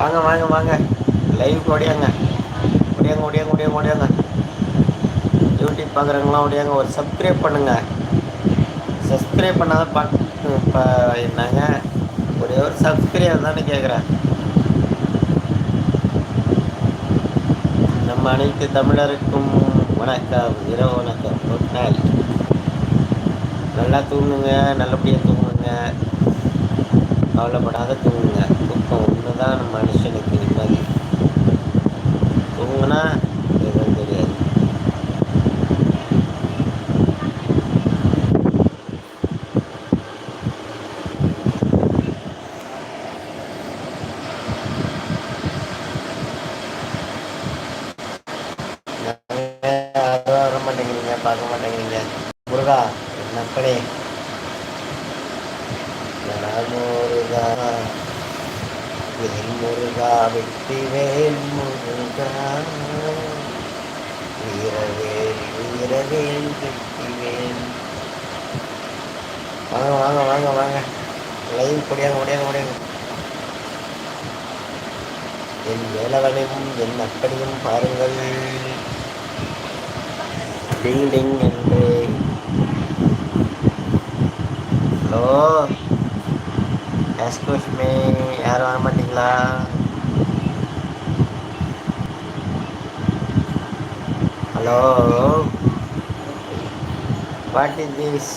வாங்க வாங்க வாங்க. லைவ் ஓடியாங்க. ஓடியாங்க ஓடியாங்க ஓடியாங்க ஓடியாங்க. யூடியூப் பார்க்குறவங்களாம் ஓடியாங்க. ஒரு சப்ஸ்கிரைப் பண்ணுங்க. சப்ஸ்கிரைப் பண்ணாத பார்க்க இப்போ என்னங்க? ஒரே ஒரு சப்ஸ்கிரைப் தானே கேட்குறேன் நம்ம அனைத்து தமிழருக்கும் வணக்கம். இரவு வணக்கம். குட் நைட் நல்லா தூங்குங்க. நல்லபடியாக தூங்குங்க. கவலைப்படாத தூங்குங்க. தூக்கம் ஒன்று தான் நம்ம மனுஷனுக்கு நிம்மதி தூங்குனா எதுவும் தெரியாது யாரும் வர மாட்டேங்கிறீங்க பார்க்க மாட்டேங்கிறீங்க முருகா என்னப்படே முருகா வேல் முருகா. வெற்றி வேல் முருகா வீரவேல் வீரவேல் வெற்றி வேல் வாங்க வாங்க வாங்க வாங்க. லைவ் முடியாங்க முடியாங்க முடியாங்க என் வேலவனையும் என் அப்படியும் பாருங்கள். டிங் டிங் என்று. ஹலோ? எஸ்கூஸ் மீ யாரும் வர மாட்டீங்களா? Hello what is this